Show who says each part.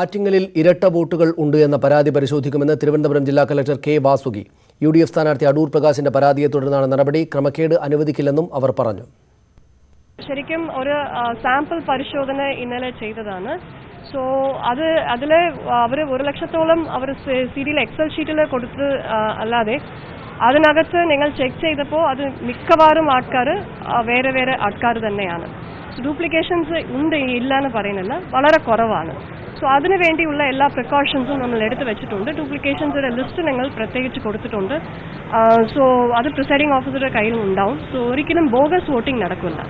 Speaker 1: ആറ്റിങ്ങലിൽ ഇരട്ട വോട്ടുകൾ ഉണ്ട് എന്ന പരാതി പരിശോധിക്കുമെന്ന് തിരുവനന്തപുരം ജില്ലാ collector K Vasuki. U D F സ്ഥാനാർത്ഥി അടൂർ പ്രകാശിന്റെ പരാതിയെ തുടർന്നാണ് നടപടി. ക്രമക്കേട് അനുവദിക്കില്ലെന്നും അവർ പറഞ്ഞു.
Speaker 2: ശരിക്കും ഒരു സാമ്പിൾ പരിശോധന ഇന്നലെ ചെയ്തതാണ്. സോ അത് അതിൽ അവർ ഒരു ലക്ഷത്തോളം അവർ സി ഡിയിൽ എക്സൽ ഷീറ്റിൽ കൊടുത്ത് അല്ലാതെ അതിനകത്ത് നിങ്ങൾ ചെക്ക് ചെയ്തപ്പോൾ അത് മിക്കവാറും ആൾക്കാർ വേറെ വേറെ ആൾക്കാർ തന്നെയാണ്. ഡ്യൂപ്ലിക്കേഷൻസ് ഉണ്ട് ഇല്ല എന്ന് പറയുന്നില്ല. വളരെ കുറവാണ്. സോ അതിനുവേണ്ടിയുള്ള എല്ലാ പ്രിക്കോഷൻസും നമ്മൾ എടുത്തു വെച്ചിട്ടുണ്ട്. ഡ്യൂപ്ലിക്കേഷൻസിന്റെ ലിസ്റ്റ് ഞങ്ങൾ പ്രത്യേകിച്ച് കൊടുത്തിട്ടുണ്ട്. സോ അത് പ്രിസൈഡിംഗ് ഓഫീസറുടെ കയ്യിലും ഉണ്ടാവും സോ ഒരിക്കലും ബോഗസ് വോട്ടിംഗ് നടക്കില്ല.